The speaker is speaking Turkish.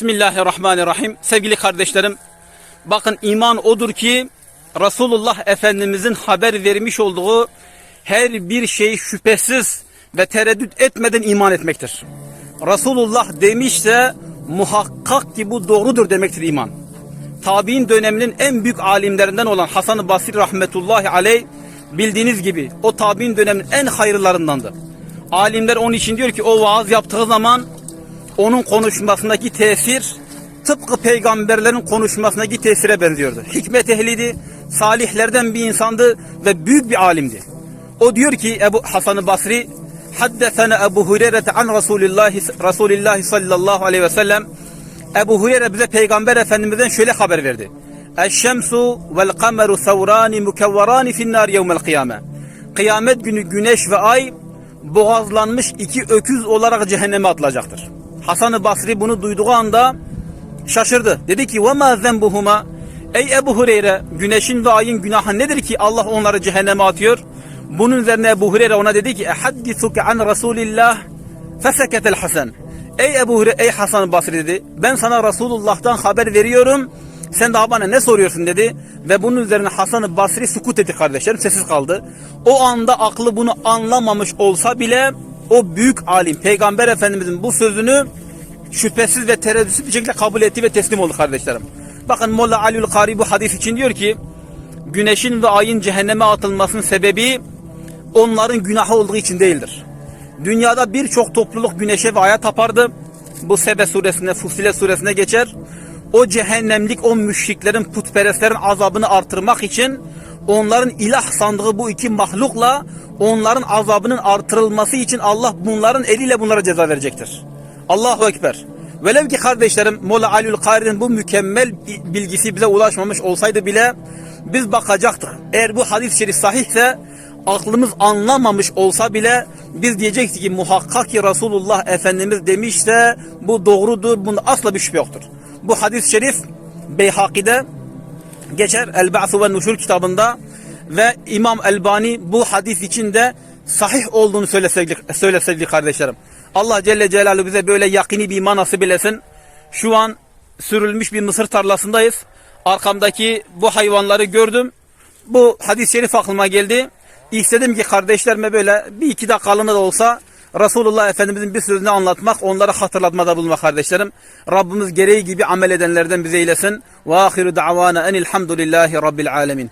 Bismillahirrahmanirrahim. Sevgili kardeşlerim, bakın iman odur ki Resulullah Efendimizin haber vermiş olduğu her bir şey şüphesiz ve tereddüt etmeden iman etmektir. Resulullah demişse muhakkak ki bu doğrudur demektir iman. Tabi'in döneminin en büyük alimlerinden olan Hasan-ı Basri rahmetullahi aleyh bildiğiniz gibi o tabi'in döneminin en hayırlarındandı. Alimler onun için diyor ki o vaaz yaptığı zaman onun konuşmasındaki tesir tıpkı peygamberlerin konuşmasındaki tesire benziyordu. Hikmet ehliydi, salihlerden bir insandı ve büyük bir alimdi. O diyor ki Ebu Hasan-ı Basri Haddesene Ebu Hureyre an Resulullah, Resulullah sallallahu aleyhi ve sellem Ebu Hureyre bize Peygamber Efendimiz'den şöyle haber verdi. Eşşemsu vel kameru sevrani mukevverani finnâr yevmel kıyame. Kıyamet günü güneş ve ay boğazlanmış iki öküz olarak cehenneme atılacaktır. Hasan-ı Basri bunu duyduğu anda şaşırdı. Dedi ki ma zenbuhuma Ey Ebu Hureyre güneşin ve ayın günahı nedir ki Allah onları cehenneme atıyor? Bunun üzerine Ebu Hureyre ona dedi ki Ehaddisuke an Resulillah feseketel Hasan. Ey Ebu Hureyre, ey Hasan Basri dedi. Ben sana Resulullah'tan haber veriyorum. Sen daha bana ne soruyorsun dedi. Ve bunun üzerine Hasan Basri sukut etti kardeşlerim. Sessiz kaldı. O anda aklı bunu anlamamış olsa bile o büyük alim Peygamber Efendimizin bu sözünü şüphesiz ve tereddütsüz bir şekilde kabul etti ve teslim oldu kardeşlerim. Bakın Molla Aliül Kari bu hadis için diyor ki güneşin ve ayın cehenneme atılmasının sebebi onların günahı olduğu için değildir. Dünyada birçok topluluk güneşe ve aya tapardı. Bu Sebe suresinde, Fussile suresine geçer. O cehennemlik, o müşriklerin, putperestlerin azabını artırmak için onların ilah sandığı bu iki mahlukla onların azabının artırılması için Allah bunların eliyle bunlara ceza verecektir. Allahu Ekber. Velev ki kardeşlerim Mola Aliül Kari'nin bu mükemmel bilgisi bize ulaşmamış olsaydı bile biz bakacaktık. Eğer bu hadis-i şerif sahihse aklımız anlamamış olsa bile biz diyecektik ki muhakkak ki Resulullah Efendimiz demişse bu doğrudur. Bunda asla bir şüphe yoktur. Bu hadis-i şerif Beyhaki'de geçer El-Ba'su ve Nuşur kitabında ve İmam Elbani bu hadis için de sahih olduğunu söyle sevgili, söyle sevgili kardeşlerim. Allah Celle Celaluhu bize böyle yakini bir iman nasip eylesin. Şu an sürülmüş bir mısır tarlasındayız. Arkamdaki bu hayvanları gördüm. Bu hadis-i şerif aklıma geldi. İstedim ki kardeşlerime böyle bir iki dakikalığına da olsa Resulullah Efendimizin bir sözünü anlatmak, onlara hatırlatmada bulunmak kardeşlerim. Rabbimiz gereği gibi amel edenlerden bize eylesin. Ve ahiru da'vana enilhamdülillahi rabbil alemin.